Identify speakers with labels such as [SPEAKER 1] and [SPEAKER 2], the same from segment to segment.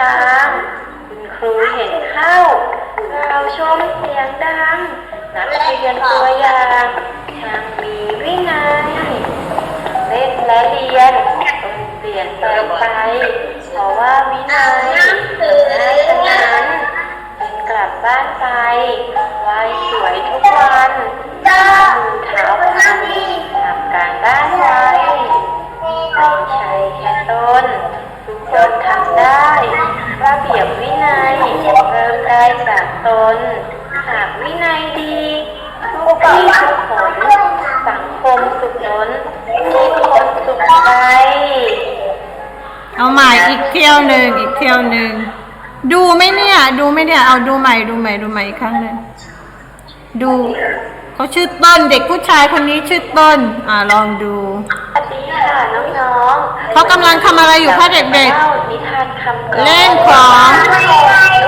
[SPEAKER 1] คุณเห็นเข้า เราชมเสียงดัง นักเรียนตัวอย่างช่างมีวินัยเล่นและเรียนต้องเปลี่ยนแปลงไป เพราะว่าวินัยทำได้ทั้งนั้นจึงกลับบ้านไปไหว้สวยทุกวันมือเท้าพันทำการบ้านไว้ไม่ใช่แค่ต้น ทุกคนทำได้ระเบียบวินัยเริ่มได้จากตน หากวินัยดีทุกที่ทุกผลสังคมสุขล้นที่คนสุขใจ
[SPEAKER 2] เอาใหม่อีกเที่ยวหนึ่งอีกเที่ยวหนึ่งดูไหมเนี่ย ดูไหมเนี่ย เอาดูใหม่ดูใหม่ดูใหม่อีกครั้งหนึ่งดูเขาชื่อต้นเด็กผู้ชายคนนี้ชื่อต้น อ่าลองดู เขากำลังทำอะไรอยู่คะเด็กๆ
[SPEAKER 1] เล่านิทานคำกลอน
[SPEAKER 2] เล่นของ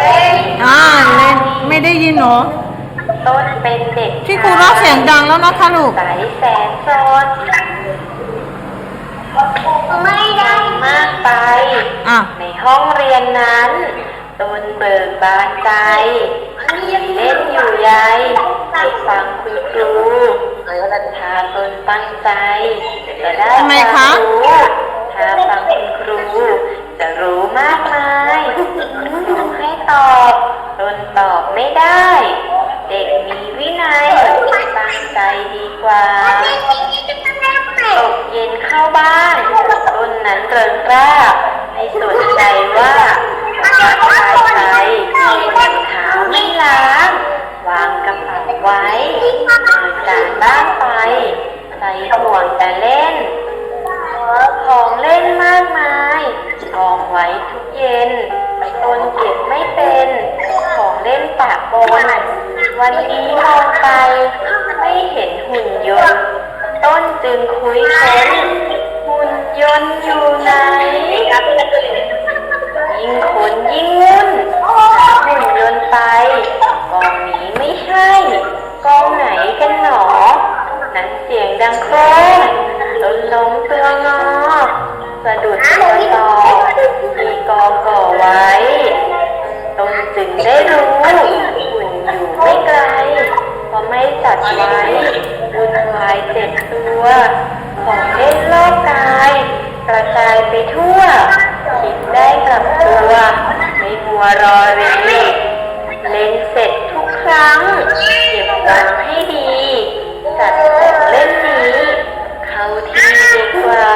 [SPEAKER 1] เล่น
[SPEAKER 2] อ่าเล่นไม่ได้ยินเหรอ
[SPEAKER 1] ต้นเป็นเด็ก
[SPEAKER 2] ที่ครูร้องเสียงดังแล้วนะคะลูก
[SPEAKER 1] ใสแสนสดไม่ได้มากไป
[SPEAKER 2] อะ
[SPEAKER 1] ในห้องเรียนนั้นต้นเบิกบานใจ เล่นอยู่ใยไปฟังคุณครูถ้าตนตั้งใจจะได้
[SPEAKER 2] ทำไม
[SPEAKER 1] วา
[SPEAKER 2] คะ
[SPEAKER 1] มรู้ ถ้าฟังคุณครู จะรู้มากมายดูให้ตอบตนตอบไม่ได้ เด็กมีวินัยตั้งใจดีกว่า ตกเย็นเข้าบ้านต้นนั้นเริงร่าให้สนใจว่าจะทายใครรองเท้าไม่ล้าง วางกระเป๋าไว้เดินการบ้านไปใส่ห่วงแต่เล่น ของเล่นมากมายกองไว้ทุกเย็นตนเก็บไม่เป็น ของเล่นปะปนวันนี้มองไป ไม่เห็นหุ่นยนต์ต้นจึงคุยค้นหุ่นยนต์อยู่ไหนยิ่งคนยิ่งวุ่นหุ่นยนต์ไป กองนี้ไม่ใช่ กองไหนกันหนอ นั้นเสียงดังโคร ลนล้มตัวงอสะดุดตัวต่อมีกอก่อไว้ตนจึงได้รู้หุ่นอยู่ไม่ไกลเพราะไม่จัดไว้วุ่นวายเจ็บตัวของเล่นรอบกายกระจายไปทั่วคิดได้กับตัวไม่มัวรอเรเล่นเสร็จทุกครั้งเก็บวางให้ดี จัดของเล่นนี้ ดีกว่า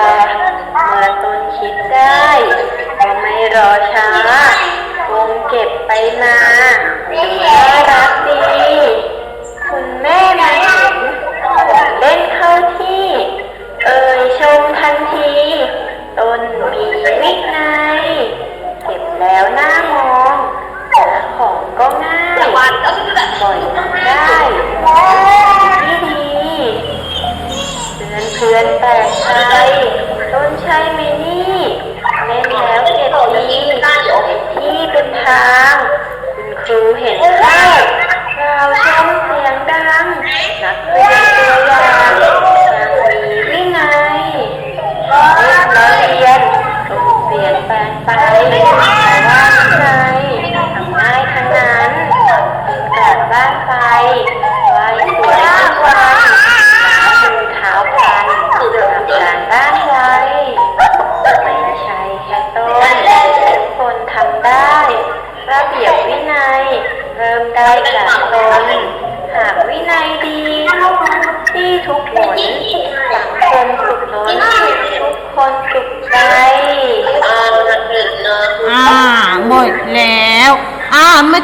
[SPEAKER 1] เมื่อตนคิดได้ก็ไม่รอช้าวงเก็บไปนา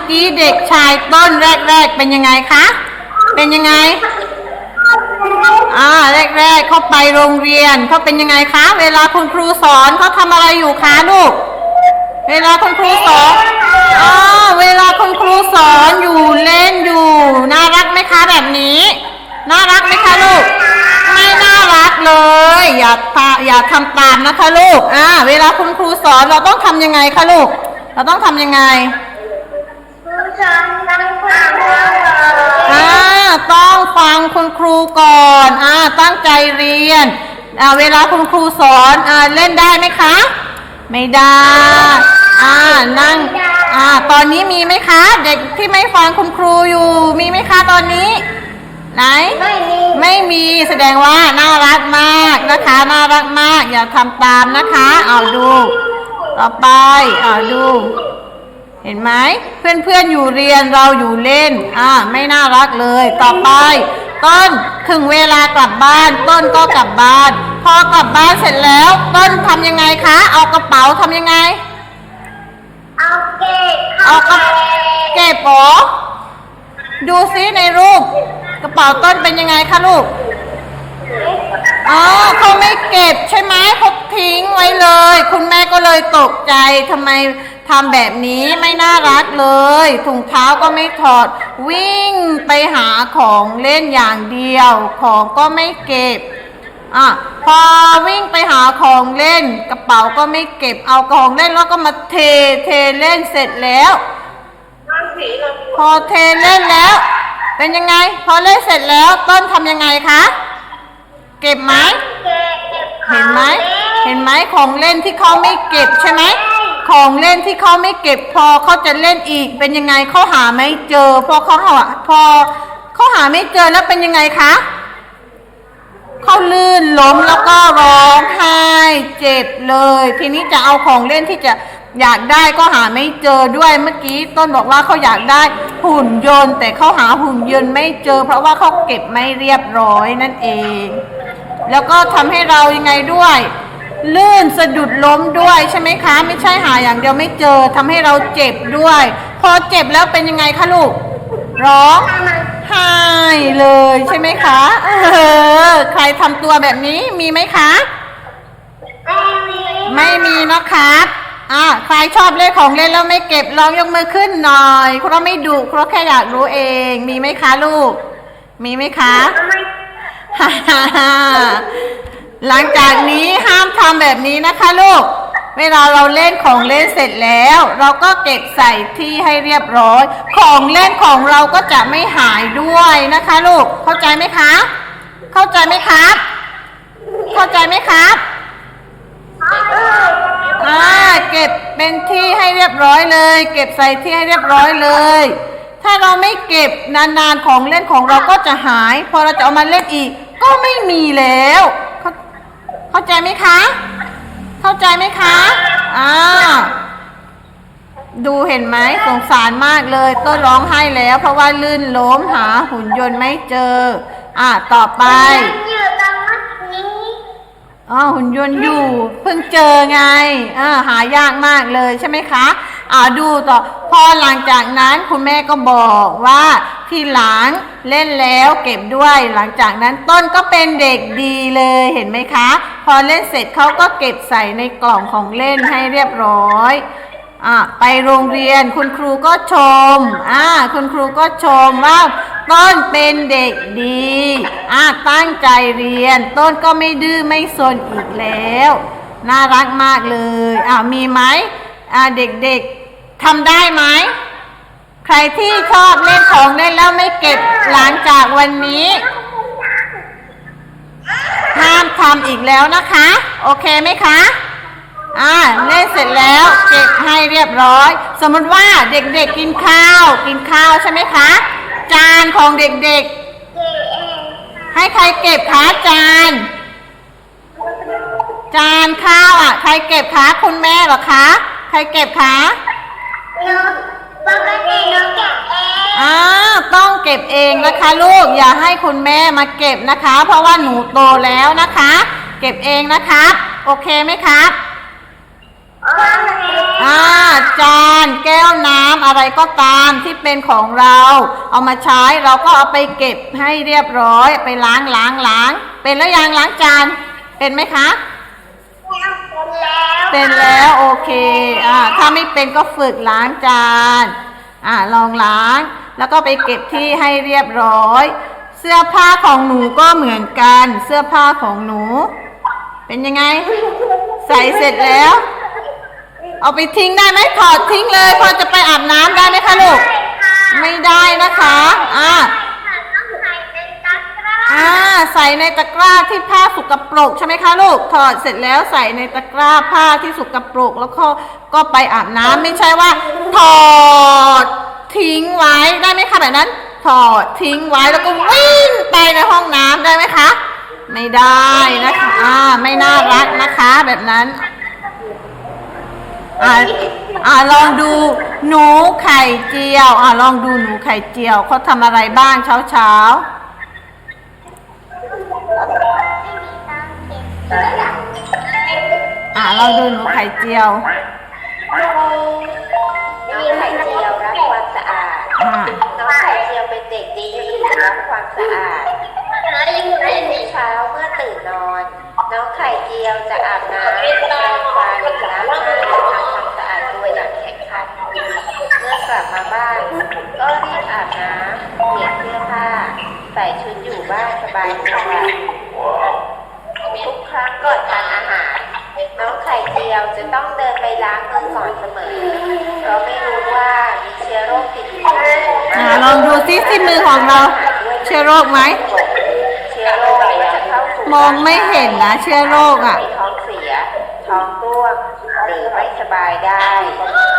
[SPEAKER 1] อ่าเมื่อกี้เด็กชาย
[SPEAKER 2] ต้นแรก ๆ เป็นยังไงคะ เป็นยังไง อ่าแรก ๆเขาไปโรงเรียนเขาเป็นยังไงคะ เวลาคุณครูสอนเขาทำอะไรอยู่คะลูก เวลาคุณครูสอนอ๋อเวลาคุณครูสอนอยู่เล่นอยู่ น่ารักไหมคะแบบนี้ น่ารักไหมคะลูก ไม่น่ารักเลย อย่าทาอย่าทำตามนะคะลูก อ่า เวลาคุณครูสอนเราต้องทำยังไงคะลูก เราต้องทำยังไง อ่าต้องฟังคุณครูก่อนอ่าตั้งใจเรียนอ่าเวลาคุณครูสอนอ่าเล่นได้ไหมคะ ไม่ได้อ่านั่งอ่าตอนนี้มีไหมคะ เด็กที่ไม่ฟังคุณครูอยู่ มีไหมคะตอนนี้ ไหน
[SPEAKER 1] ไม่มี
[SPEAKER 2] ไม่มีแสดงว่าน่ารักมากนะคะน่ารักมาก อย่าทำตามนะคะ เอาดู ต่อไปเอาดู เห็นไหมเพื่อนๆอยู่เรียนเราอยู่เล่น อ่า ไม่น่ารักเลย ต่อไป ต้นถึงเวลากลับบ้าน ต้นก็กลับบ้าน พอกลับบ้านเสร็จแล้ว ต้นทำยังไงคะ เอากระเป๋าทำยังไง
[SPEAKER 1] เอาเก็บ
[SPEAKER 2] เอากระเก็บเหรอดูซิในรูป กระเป๋าต้นเป็นยังไงคะลูก อ๋อเขาไม่เก็บใช่ไหมเขาทิ้งไว้เลย คุณแม่ก็เลยตกใจทำไมทำแบบนี้ไม่น่ารักเลยถุงเท้าก็ไม่ถอด วิ่งไปหาของเล่นอย่างเดียว ของก็ไม่เก็บอะพอวิ่งไปหาของเล่น กระเป๋าก็ไม่เก็บเอาของเล่นแล้วก็มาเทเทเล่นเสร็จแล้ว พอเทเล่นแล้ว เป็นยังไง พอเล่นเสร็จแล้วต้นทำยังไงคะ เก็บไหม เห็นไหม เห็นไหมของเล่นที่เขาไม่เก็บใช่ไหม ของเล่นที่เขาไม่เก็บพอเขาจะเล่นอีก เป็นยังไงเขาหาไม่เจอ พอเขาหาพอเขาหาไม่เจอแล้วเป็นยังไงคะเขาลื่นล้มแล้วก็ร้องไห้เจ็บเลย ทีนี้จะเอาของเล่นที่จะอยากได้ก็หาไม่เจอด้วยเมื่อกี้ต้นบอกว่าเขาอยากได้หุ่นยนต์ แต่เขาหาหุ่นยนต์ไม่เจอ เพราะว่าเขาเก็บไม่เรียบร้อยนั่นเอง แล้วก็ทำให้เรายังไงด้วย ลื่นสะดุดล้มด้วยใช่ไหมคะ ไม่ใช่หาอย่างเดียวไม่เจอทำให้เราเจ็บด้วย พอเจ็บแล้วเป็นยังไงคะลูกร้องไห้เลยใช่ไหมคะเออใครทำตัวแบบนี้มีไหมคะ ไม่มีนะครับอ่าใครชอบเล่นของเล่นแล้วไม่เก็บลองยกมือขึ้นหน่อย เพราะไม่ดุเพราะแค่อยากรู้เอง มีไหมคะลูก มีไหมคะฮ่าฮ่าฮ่า หลังจากนี้ห้ามทำแบบนี้นะคะลูก เวลาเราเล่นของเล่นเสร็จแล้ว เราก็เก็บใส่ที่ให้เรียบร้อย ของเล่นของเราก็จะไม่หายด้วยนะคะลูก เข้าใจไหมคะ เข้าใจไหมครับ เข้าใจไหมครับอ่าเก็บเป็นที่ให้เรียบร้อยเลย เก็บใส่ที่ให้เรียบร้อยเลย ถ้าเราไม่เก็บนานๆของเล่นของเราก็จะหาย พอเราจะเอามาเล่นอีก ก็ไม่มีแล้ว เข้าเข้าใจไหมคะ เข้าใจไหมคะอ่าดูเห็นไหมสงสารมากเลย ต้นร้องไห้แล้ว เพราะว่าลื่นล้มหาหุ่นยนต์ไม่เจอ อ่าต่อไป
[SPEAKER 1] อยู่ตรง
[SPEAKER 2] อ๋อหุ่นยนต์อยู่ เพิ่งเจอไงอ่าหายากมากเลยใช่ไหมคะอ่าดูต่อพอหลังจากนั้นคุณแม่ก็บอกว่าที่หลังเล่นแล้วเก็บด้วย หลังจากนั้นต้นก็เป็นเด็กดีเลยเห็นไหมคะ พอเล่นเสร็จเขาก็เก็บใส่ในกล่องของเล่นให้เรียบร้อย อ่าไปโรงเรียนคุณครูก็ชมอ่าคุณครูก็ชมว่าต้นเป็นเด็กดีอ่าตั้งใจเรียน ต้นก็ไม่ดื้อไม่ซนอีกแล้ว น่ารักมากเลยอ่ามีไหมอ่าเด็กๆทำได้ไหมใครที่ชอบเล่นของเล่นแล้วไม่เก็บหลังจากวันนี้ห้ามทำอีกแล้วนะคะ โอเคไหมคะ อ่าเล่นเสร็จแล้วเก็บให้เรียบร้อย สมมติว่าเด็กๆกินข้าว กินข้าวใช่ไหมคะ จานของเด็ก
[SPEAKER 1] เจ๊เอง
[SPEAKER 2] ๆให้ใครเก็บคะจาน จานข้าวอะ ใครเก็บคะคุณแม่เหรอคะ ใครเก็บคะ
[SPEAKER 1] หนูปกติหนูเก็บเอง
[SPEAKER 2] อ่าต้องเก็บเองนะคะลูกอย่าให้คุณแม่มาเก็บนะคะ เพราะว่าหนูโตแล้วนะคะ เก็บเองนะครับ โอเคไหมครับ
[SPEAKER 1] โอเค
[SPEAKER 2] อ่าจานแก้วน้ำอะไรก็ตามที่เป็นของเรา เอามาใช้เราก็เอาไปเก็บให้เรียบร้อยไปล้างล้างล้าง เป็นแล้วยังล้างจานเป็นไหมคะ
[SPEAKER 1] เป็นแล้ว
[SPEAKER 2] เป็นแล้วโอเคอ่าถ้าไม่เป็นก็ฝึกล้างจานอ่าลองล้าง แล้วก็ไปเก็บที่ให้เรียบร้อย เสื้อผ้าของหนูก็เหมือนกัน เสื้อผ้าของหนู เป็นยังไง ใส่เสร็จแล้ว เอาไปทิ้งได้ไหมถอดทิ้งเลย พอจะไปอาบน้ำได้ไหมคะลูก ไม่ได้นะคะ อ่า
[SPEAKER 1] ต้องใส่เป็นตะกร้า
[SPEAKER 2] อ่าอ่าใส่ในตะกร้าที่ผ้าสุกปรกใช่ไหมคะลูกถอดเสร็จแล้วใส่ในตะกร้าผ้าที่สุกปรกแล้วก็ก็ไปอาบน้ำไม่ใช่ว่า ถอดทิ้งไว้ได้ไหมคะแบบนั้น ถอดทิ้งไว้แล้วก็วิ่งไปในห้องน้ำได้ไหมคะ ไม่ได้นะคะอ่าไม่น่ารักนะคะ แบบนั้น อ่าอ่าลองดูหนูไข่เจียวอ่าลองดูหนูไข่เจียวเขาทำอะไรบ้างเช้าเช้าอ่าลองดูหนูไข่เจียว
[SPEAKER 3] น้องไข่เจียวรักความสะอาด
[SPEAKER 2] อ่า
[SPEAKER 3] น้องไข่เจียวเป็นเด็กดีรักความสะอาดทุกเช้าเมื่อตื่นนอน น้องไข่เจียวจะอาบน้ำแปรงฟันล้าง เมื่อกลับมาบ้าน ก็รีบอาบน้ำเปลี่ยนเสื้อผ้า ใส่ชุดอยู่บ้านสบายตัวทุกครั้งก่อนทานอาหาร น้องไข่เจียวจะต้องเดินไปล้างมือก่อนเสมอ เพราะไม่รู้ว่ามีเชื้อโรคติดอยู่ในมือ
[SPEAKER 2] อ่าลองดูซิที่มือของเราเชื้อโรคไหม
[SPEAKER 3] เชื้อโรคจะเข้าสู่
[SPEAKER 2] มองไม่เห็นนะเชื้อโรคอะ
[SPEAKER 3] ทำให้ท้องเสีย ท้องร่วงหรือไม่สบายได้ทุก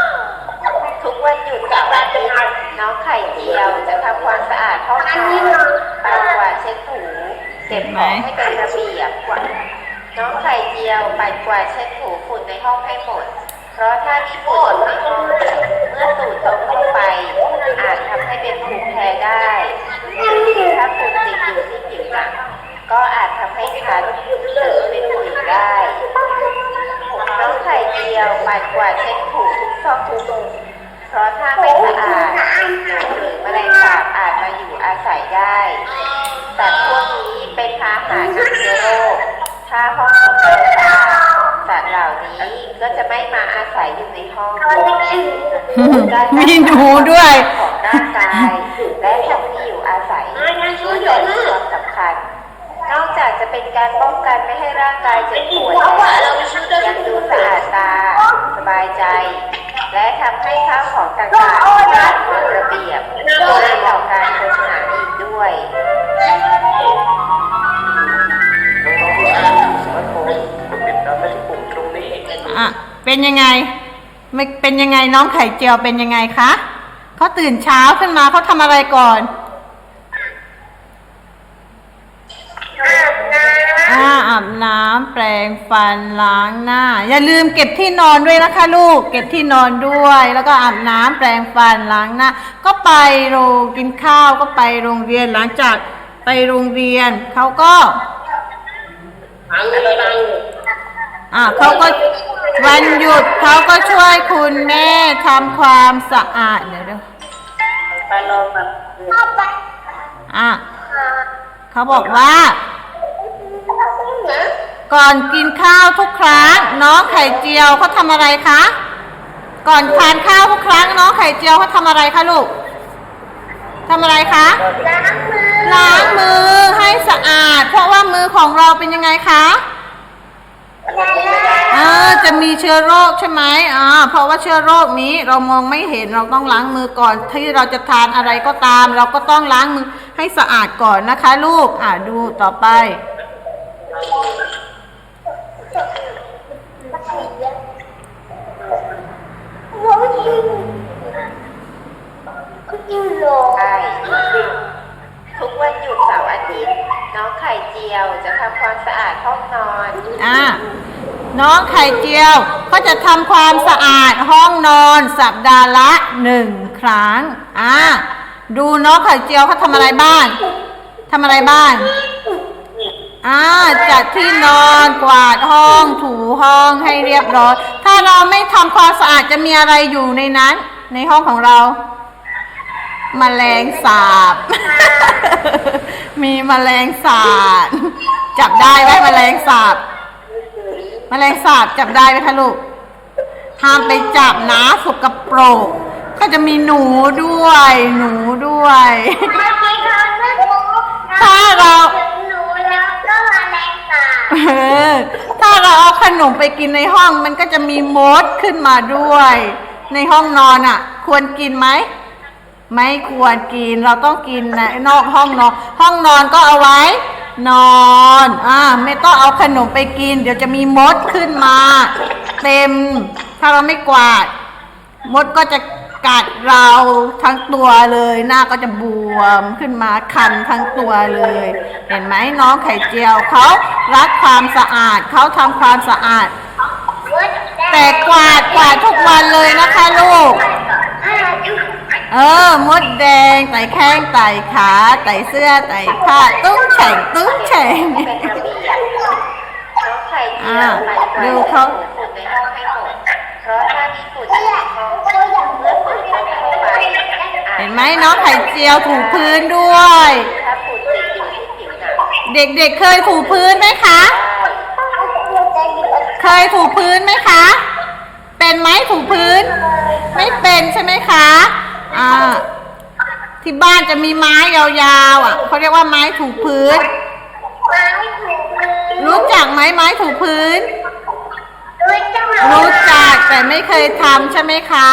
[SPEAKER 3] วันหยุดกับวันอาทิตย์น้องไข่เจียวจะทำความสะอาดห้องนอนปัดกวาดเช็ดถูเก็บของให้เป็นระเบียบกว่าน้องไข่เจียวปัดกวาดเช็ดถูฝุ่นในห้องให้หมด เพราะถ้ามีฝุ่นในห้องเมื่อสูดดมเข้าไป อาจทำให้เป็นภูมิแพ้ได้หรือถ้าฝุ่นติดอยู่ที่ผิวหนังก็อาจทำให้คันหรือเป็นผื่นได้น้องไข่เจียวปัดกวาดเช็ดถูทุกซอกทุกมุม เพราะถ้าไม่สะอาดหนูหรือแมลงสาบอาจมาอยู่อาศัยได้สัตว์พวกนี้เป็นพาหะนำเชื้อโรค ถ้าห้องของเราสะอาดสัตว์เหล่านี้ก็จะไม่มาอาศัยอยู่ในห้อง
[SPEAKER 2] มีหนูด้วย
[SPEAKER 3] ของร่างกายและของที่อยู่อาศัยล้วนแต่มีความสำคัญ นอกจากจะเป็นการป้องกันไม่ให้ร่างกายเจ็บป่วยแล้วยังดูสะอาดตา บายใจ และทำให้ข้าวของต่างๆมีระเบียบง่ายต่อการค้นหาอีกด้วย
[SPEAKER 4] น้องๆที่อ่านสมาร์ทโฟนกดติดตามได้ที่ปุ่มตรงนี้
[SPEAKER 2] อะเป็นยังไงไม่เป็นยังไงน้องไข่เจียวเป็นยังไงคะเขาตื่นเช้าขึ้นมาเขาทำอะไรก่อน อ่าอา บน้ำแปรงฟันล้างหน้า อย่าลืมเก็บที่นอนด้วยนะคะลูก เก็บที่นอนด้วย แล้วก็อาบน้ำแปรงฟันล้างหน้า ก็ไปโรงกินข้าวก็ไปโรงเรียนหลังจากไปโรงเรียนเขาก็อ่าเขาก็วันหยุดเขาก็ช่วยคุณแม่ทำความสะอาดเดี๋ยวเดี๋ยว
[SPEAKER 3] ไปลองแบบ
[SPEAKER 2] อะเขาบอกว่า ก่อนกินข้าวทุกครั้งน้องไข่เจียวเขาทำอะไรคะ ก่อนทานข้าวทุกครั้งน้องไข่เจียวเขาทำอะไรคะลูกทำอะไรคะล้างมือให้สะอาด เพราะว่ามือของเราเป็นยังไงคะเออจะมีเชื้อโรคใช่ไหมอ่าเพราะว่าเชื้อโรคนี้เรามองไม่เห็นเราต้องล้างมือก่อนที่เราจะทานอะไรก็ตาม เราก็ต้องล้างมือให้สะอาดก่อนนะคะ ลูกอ่าดูต่อไป
[SPEAKER 3] ใช่ทุกวันหยุดเสาร์อาทิตย์น้องไข่เจียวจะทำความสะอาดห้องนอน
[SPEAKER 2] อ่าน้องไข่เจียวก็จะทำความสะอาดห้องนอนสัปดาห์ละหนึ่งครั้ง อ่าดูน้องไข่เจียวเขาทำอะไรบ้างทำอะไรบ้าง อ่าจัดที่นอนกวาดห้องถูห้องให้เรียบร้อย ถ้าเราไม่ทำความสะอาดจะมีอะไรอยู่ในนั้น ในห้องของเราแมลงสาบ มีแมลงสาบ จับได้ไหมแมลงสาบแมลงสาบจับได้ไหมคะลูกห้ามไปจับนะสกปรก ก็จะมีหนูด้วย หนูด้วยถ้าเรา เออถ้าเราเอาขนมไปกินในห้องมันก็จะมีมดขึ้นมาด้วย ในห้องนอนอะ ควรกินไหม ไม่ควรกินเราต้องกินในนอกห้องนอน ห้องนอนก็เอาไว้ นอนอ่าไม่ต้องเอาขนมไปกิน เดี๋ยวจะมีมดขึ้นมา เต็ม ถ้าเราไม่กวาด มดก็จะ กัดเราทั้งตัวเลย หน้าก็จะบวมขึ้นมาคันทั้งตัวเลย เห็นไหมน้องไข่เจียวเขารักความสะอาดเขาทำความสะอาด แต่กวาดกวาดทุกวันเลยนะคะลูก เออ มดแดงไต่แข้งไต่ขาไต่เสื้อไต่ผ้าตุ้งแฉ่งตุ้งแฉ่ง
[SPEAKER 3] เป็นระเบียบน้องไข่เจียว
[SPEAKER 2] อ่า
[SPEAKER 3] มัน
[SPEAKER 2] ดูเขา
[SPEAKER 3] เพราะถ้ามีฝุ่นในห้องเมื่อฝุ่นเข้าไปอาจ
[SPEAKER 2] เห็นไหมน้องไข่เจียวถูพื้นด้วย
[SPEAKER 3] ถ้าฝุ่นติดอยู่ที่ผิวหนัง
[SPEAKER 2] เด็กๆเคยถูพื้นไหมคะ เคยถูพื้นไหมคะ เป็นไหมถูพื้น ไม่เป็นใช่ไหมคะอ่าที่บ้านจะมีไม้ยาวๆอะเขาเรียกว่าไม้ถูพื้น รู้จักไหมไม้ถูพื้น รู้จักแต่ไม่เคยทำใช่ไหมคะ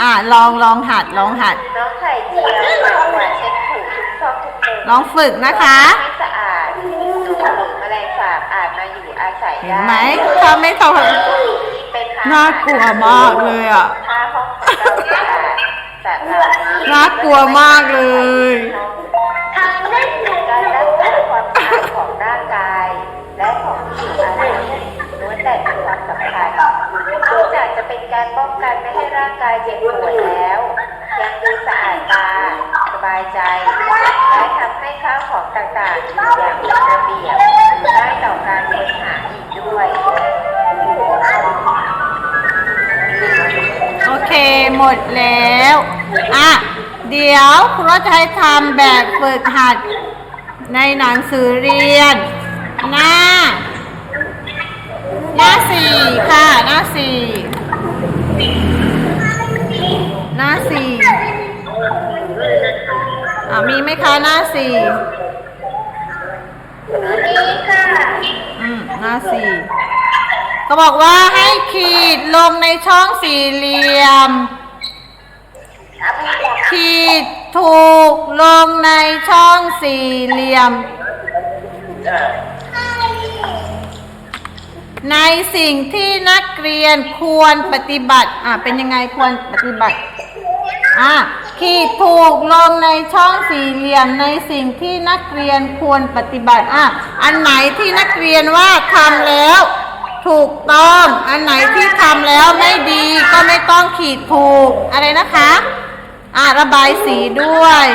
[SPEAKER 2] อ่าลองลองหัดลองหัด
[SPEAKER 3] น้องไข่เจียวกวาดเช็ดถูทุกซอกทุกมุม
[SPEAKER 2] ลองฝึกนะคะ
[SPEAKER 3] ให้สะอาดหนูหรือแมลงสาบอาจมาอยู่อาศัย
[SPEAKER 2] เห็น
[SPEAKER 3] ได้
[SPEAKER 2] ไหมถ้าไม่ทำ
[SPEAKER 3] เป็นพ
[SPEAKER 2] น่ากลัวมากเลยอะ
[SPEAKER 3] ถ้าห้องของเราสะอาดสัตว์เหล่านี้
[SPEAKER 2] น่ากลัวมากเลย
[SPEAKER 3] การรักษ เป็นการป้องกันไม่ให้ร่างกายเจ็บป่วยแล้ว ยังดูสะอาดตา สบายใจ และทำให้ข้าวของต่างๆอยู่อย่างมีระเบียบได้ต่อการค้นหาอีกด้วย
[SPEAKER 2] โอเคหมดแล้ว อะ เดี๋ยวครูจะให้ทำแบบฝึกหัด ในหนังสือเรียน หน้า หน้าสี่ค่ะ หน้าสี่ หน้าสี่อะมีไหมคะหน้าสี่อืมหน้าสี่ก็บอกว่าให้ขีดลงในช่องสี่เหลี่ยม ขีดถูกลงในช่องสี่เหลี่ยม ในสิ่งที่นักเรียนควรปฏิบัติ อะเป็นยังไงควรปฏิบัติ อะขีดถูกลงในช่องสี่เหลี่ยมในสิ่งที่นักเรียนควรปฏิบัติ อะ อันไหนที่นักเรียนว่าทำแล้ว ถูกต้อง อันไหนที่ทำแล้วไม่ดีก็ไม่ต้องขีดถูก อะไรนะคะ อะ ระบายสีด้วย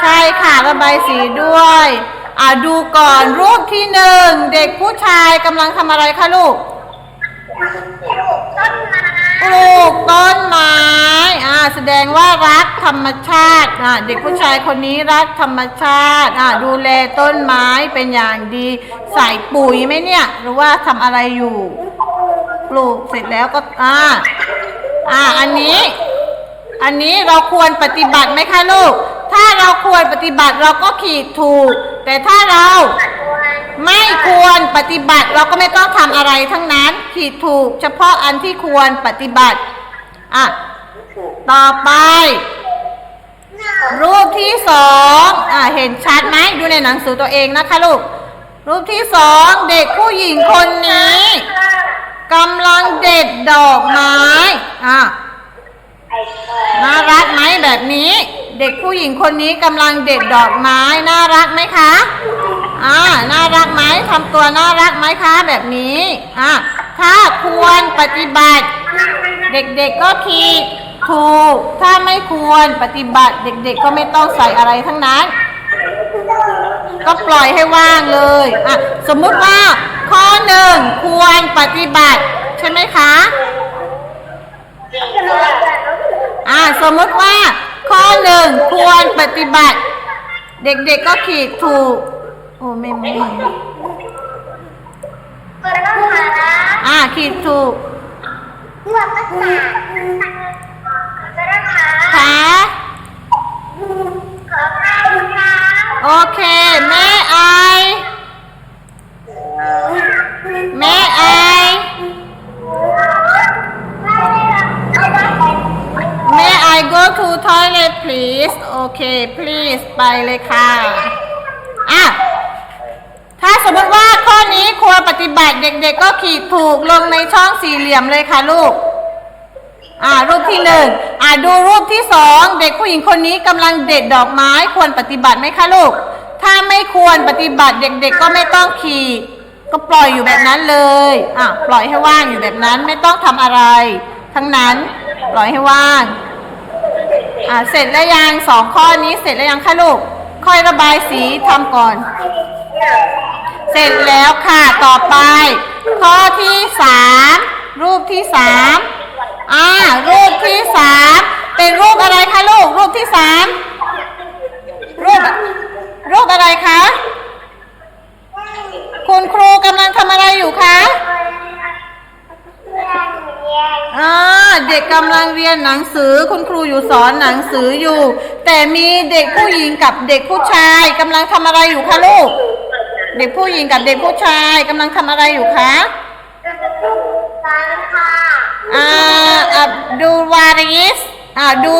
[SPEAKER 2] ใช่ค่ะ ระบายสีด้วย อ่าดูก่อนรูปที่หนึ่งเด็กผู้ชายกำลังทำอะไรคะลูก ปลูกต้นไม้อ่าแสดงว่ารักธรรมชาติอ่าเด็กผู้ชายคนนี้รักธรรมชาติอ่าดูแลต้นไม้เป็นอย่างดี ใส่ปุ๋ยไหมเนี่ย หรือว่าทำอะไรอยู่ ปลูกเสร็จแล้วก็อ่าอ่าอันนี้ อันนี้เราควรปฏิบัติไหมคะลูก ถ้าเราควรปฏิบัติเราก็ขีดถูก แต่ถ้าเราไม่ควรปฏิบัติเราก็ไม่ต้องทำอะไรทั้งนั้น ขีดถูกเฉพาะอันที่ควรปฏิบัติ อะ ต่อไป รูปที่สองอะเห็นชัดไหมดูในหนังสือตัวเองนะคะลูก รูปที่สองเด็กผู้หญิงคนนี้กำลังเด็ดดอกไม้ อะ น่ารักไหมแบบนี้ เด็กผู้หญิงคนนี้กำลังเด็ดดอกไม้ น่ารักไหมคะอ่าน่ารักไหมทำตัวน่ารักไหมคะ แบบนี้อ่าถ้าควรปฏิบัติ เด็กๆก็ขีดถูก ถ้าไม่ควรปฏิบัติ เด็กๆก็ไม่ต้องใส่อะไรทั้งนั้น ก็ปล่อยให้ว่างเลยอะสมมุติว่าข้อหนึ่งควรปฏิบัติ ใช่ไหมคะ อ่าสมมติว่าข้อหนึ่งควรปฏิบัติ เด็กๆก็ขีดถูก โอ้ไม่ไม่อ่าขีดถูกค่ะโอเค แม่ไอ แม่ไอ I go to toilet please โอเค please ไปเลยค่ะ อะ ถ้าสมมติว่าข้อนี้ควรปฏิบัติเด็กๆก็ขีดถูกลงในช่องสี่เหลี่ยมเลยค่ะลูก อ่า รูปที่หนึ่งอ่าดูรูปที่สอง เด็กผู้หญิงคนนี้กำลังเด็ดดอกไม้ควรปฏิบัติไหมคะลูก ถ้าไม่ควรปฏิบัติเด็กๆก็ไม่ต้องขีด ก็ปล่อยอยู่แบบนั้นเลย อะ ปล่อยให้ว่างอยู่แบบนั้นไม่ต้องทำอะไร ทั้งนั้น ปล่อยให้ว่าง อ่าเสร็จแล้วยังสองข้อนี้เสร็จแล้วยังคะลูก ค่อยระบายสีทำก่อน เสร็จแล้วค่ะต่อไป ข้อที่สามรูปที่สามอ่ารูปที่สามเป็นรูปอะไรคะลูก รูปที่สามรูปรูปอะไรคะ คุณครูกำลังทำอะไรอยู่คะอ่า เด็กกำลังเรียนหนังสือคุณครูอยู่สอนหนังสืออยู่ แต่มีเด็กผู้หญิงกับเด็กผู้ชายกำลังทำอะไรอยู่คะลูก เด็กผู้หญิงกับเด็กผู้ชายกำลังทำอะไรอยู่คะอ่าอะดูวาริสอ่าดู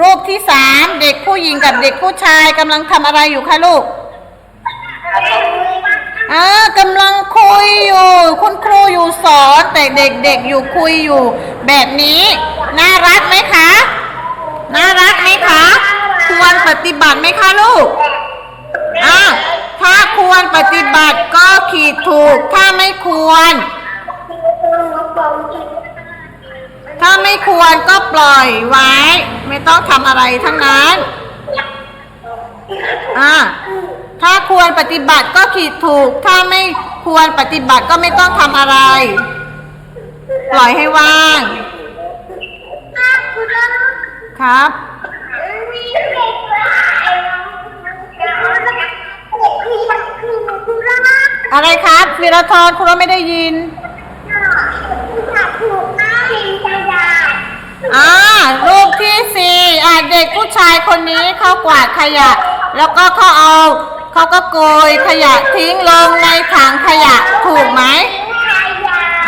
[SPEAKER 2] รูปที่สามเด็กผู้หญิงกับเด็กผู้ชายกำลังทำอะไรอยู่คะลูก อ่ากำลังคุยอยู่ คุณครูอยู่สอนแต่เด็กๆอยู่คุยอยู่ แบบนี้ น่ารักไหมคะ น่ารักไหมคะ ควรปฏิบัติไหมคะลูกอ่าถ้าควรปฏิบัติก็ขีดถูก ถ้าไม่ควร ถ้าไม่ควรก็ปล่อยไว้ ไม่ต้องทำอะไรทั้งนั้น อ่า ถ้าควรปฏิบัติก็ขีดถูก ถ้าไม่ควรปฏิบัติก็ไม่ต้องทำอะไร ปล่อยให้ว่าง ครับ อะไรครับวีรทรคุณเราไม่ได้ยินอ่ารูปที่สี่อ่าเด็กผู้ชายคนนี้เขากวาดขยะ แล้วก็เขาเอา เขาก็โกยขยะทิ้งลงในถังขยะถูกไหม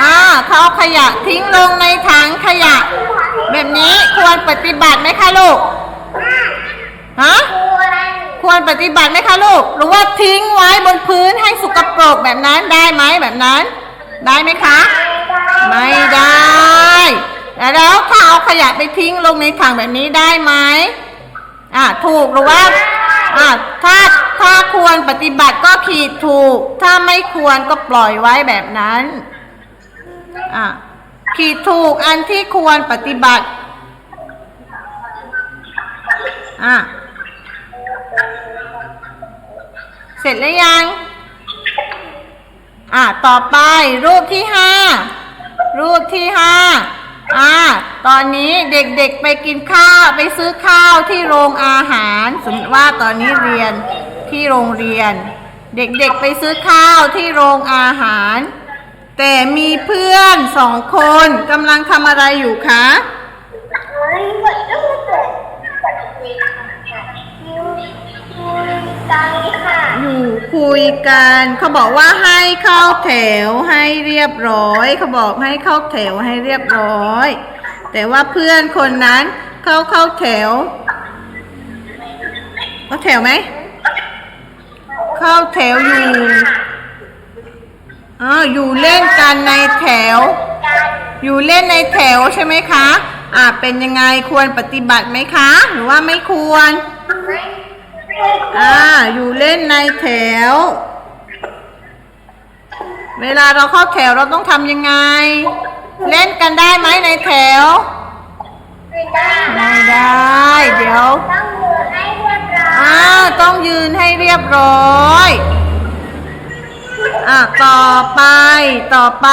[SPEAKER 2] อ่าเขาเอาขยะทิ้งลงในถังขยะ แบบนี้ควรปฏิบัติไหมคะลูกฮะควรปฏิบัติไหมคะลูก หรือว่าทิ้งไว้บนพื้นให้สุกปรกแบบนั้นได้ไหมแบบนั้น ได้ไหมคะ ไม่ได้ แล้วถ้าเอาขยะไปทิ้งลงในถังแบบนี้ได้ไหมอ่าถูกหรือว่าอ่าถ้า ถ้าควรปฏิบัติก็ขีดถูก ถ้าไม่ควรก็ปล่อยไว้แบบนั้นอ่าขีดถูกอันที่ควรปฏิบัติอ่าเสร็จแล้วยัง อ่าต่อไปรูปที่ห้ารูปที่ห้าอ่า ตอนนี้เด็กๆไปกินข้าว ไปซื้อข้าวที่โรงอาหาร สมมติว่าตอนนี้เรียน ที่โรงเรียน เด็กๆไปซื้อข้าวที่โรงอาหาร แต่มีเพื่อนสองคนกำลังทำอะไรอยู่คะอยู่คุยกันเขาบอกว่าให้เข้าแถวให้เรียบร้อยเขาบอกให้เข้าแถวให้เรียบร้อย แต่ว่าเพื่อนคนนั้นเข้าเข้าแถวเข้าแถวไหม เข้าแถวอยู่อออยู่เล่นกันในแถว อยู่เล่นในแถวใช่ไหมคะ อ่าเป็นยังไงควรปฏิบัติไหมคะ หรือว่าไม่ควร อ่า อยู่เล่นในแถว เวลาเราเข้าแถวเราต้องทำยังไง เล่นกันได้ไหมในแถว ไม่ได้ เดี๋ยว อ่า ต้องยืนให้เรียบร้อย อ่าต่อไป ต่อไป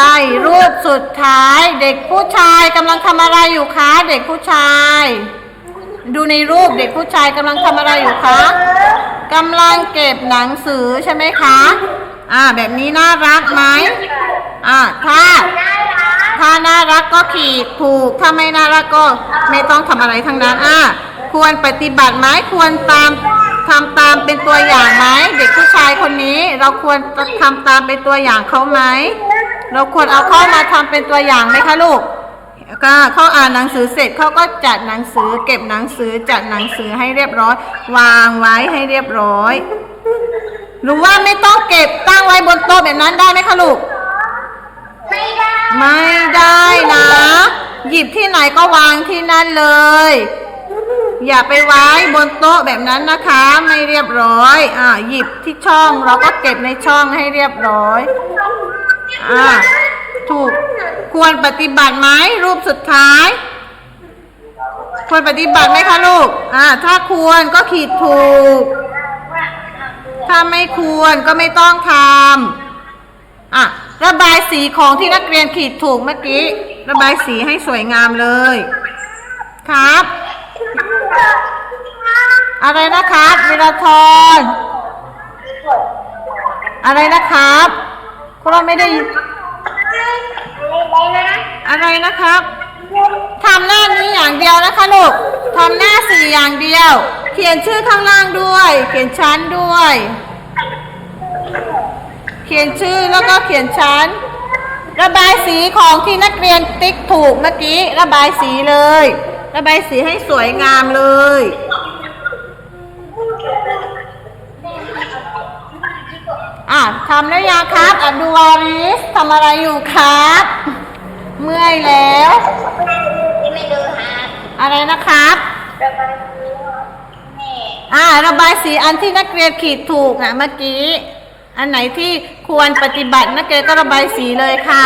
[SPEAKER 2] รูปสุดท้าย เด็กผู้ชายกำลังทำอะไรอยู่คะ เด็กผู้ชาย ดูในรูปเด็กผู้ชายกำลังทำอะไรอยู่คะกำลังเก็บหนังสือใช่ไหมคะ อ่า แบบนี้น่ารักไหมอ่า ถ้า ถ้าน่ารักก็ขีดถูก ถ้าไม่น่ารักก็ไม่ต้องทำอะไรทั้งนั้น อ่า ควรปฏิบัติไหมควรตาม ทำตามเป็นตัวอย่างไหมเด็กผู้ชายคนนี้เราควรทำตามเป็นตัวอย่างเขาไหมเราควรเอาเข้ามาทำเป็นตัวอย่างไหมคะลูกก็เขาอ่านหนังสือเสร็จเขาก็จัดหนังสือ เก็บหนังสือจัดหนังสือให้เรียบร้อย วางไว้ให้เรียบร้อย หรือว่าไม่ต้องเก็บตั้งไว้บนโต๊ะแบบนั้นได้ไหมคะลูก
[SPEAKER 5] ไม่ได้
[SPEAKER 2] ไม่ได้นะ หยิบที่ไหนก็วางที่นั่นเลย อย่าไปไว้บนโต๊ะแบบนั้นนะคะ ไม่เรียบร้อย อ่า หยิบที่ช่องเราก็เก็บในช่องให้เรียบร้อย อ่า ถูก ควรปฏิบัติไหมรูปสุดท้าย ควรปฏิบัติไหมคะลูก อ่า ถ้าควรก็ขีดถูก ถ้าไม่ควรก็ไม่ต้องทำอะ ระบายสีของที่นักเรียนขีดถูกเมื่อกี้ ระบายสีให้สวยงามเลย ครับ อะไรนะครับวิรทรอะไรนะครับคุณเราไม่ได้ยินอะไรนะครับทำหน้านี้อย่างเดียวนะคะลูกทำหน้าสีอย่างเดียว เขียนชื่อข้างล่างด้วย เขียนชั้นด้วย เขียนชื่อแล้วก็เขียนชั้น ระบายสีของที่นักเรียนติ๊กถูกเมื่อกี้ ระบายสีเลย ระบายสีให้สวยงามเลย อะทำแล้วยังครับอดูวาริสทำอะไรอยู่ครับ เมื่อยแล้ว
[SPEAKER 5] ไม่ดูหา
[SPEAKER 2] อะไรนะครับ
[SPEAKER 5] ระบายสีนี่
[SPEAKER 2] อ่าระบายสีอันที่นักเรียนขีดถูกนะเมื่อกี้ อันไหนที่ควรปฏิบัตินักเรียนก็ระบายสีเลยค่ะ